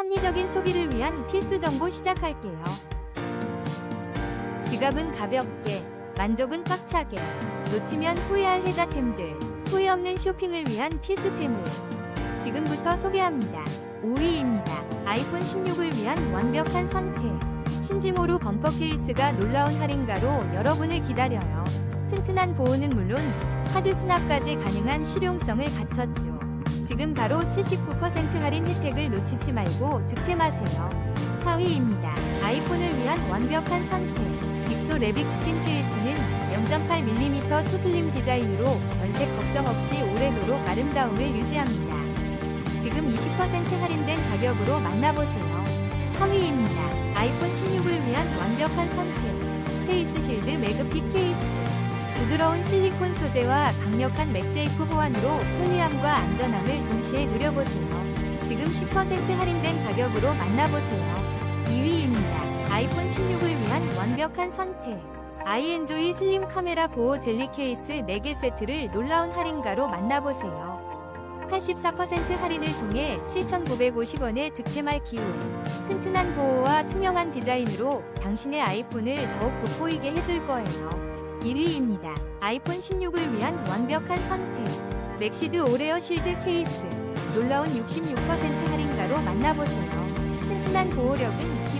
합리적인 소비를 위한 필수 정보 시작할게요. 지갑은 가볍게, 만족은 꽉차게, 놓치면 후회할 혜자템들, 후회 없는 쇼핑을 위한 필수템을 지금부터 소개합니다. 5위입니다. 아이폰 16을 위한 완벽한 선택. 신지모로 범퍼 케이스가 놀라운 할인가로 여러분을 기다려요. 튼튼한 보호는 물론 카드 수납까지 가능한 실용성을 갖췄죠. 지금 바로 79% 할인 혜택을 놓치지 말고 득템하세요. 4위입니다. 아이폰을 위한 완벽한 선택. 빅소 레빅 스킨 케이스는 0.8mm 초슬림 디자인으로 변색 걱정 없이 오래도록 아름다움을 유지합니다. 지금 20% 할인된 가격으로 만나보세요. 3위입니다. 아이폰 16을 위한 완벽한 선택. 스페이스 실드 매그핏 케이스. 부드러운 실리콘 소재와 강력한 맥세이프 호환으로 편리함과 안전함을 동시에 누려보세요. 지금 10% 할인된 가격으로 만나보세요. 2위입니다. 아이폰 16을 위한 완벽한 선택. 아이엔조이 슬림 카메라 보호 젤리 케이스 4개 세트를 놀라운 할인가로 만나보세요. 84% 할인을 통해 7,950원에 득템할 기회. 튼튼한 보호와 투명한 디자인으로 당신의 아이폰을 더욱 돋보이게 해줄 거예요. 1위입니다. 아이폰 16을 위한 완벽한 선택. 맥시드 오레어 실드 케이스. 놀라운 66% 할인가로 만나보세요. 튼튼한 보호력은 기본 7,900원에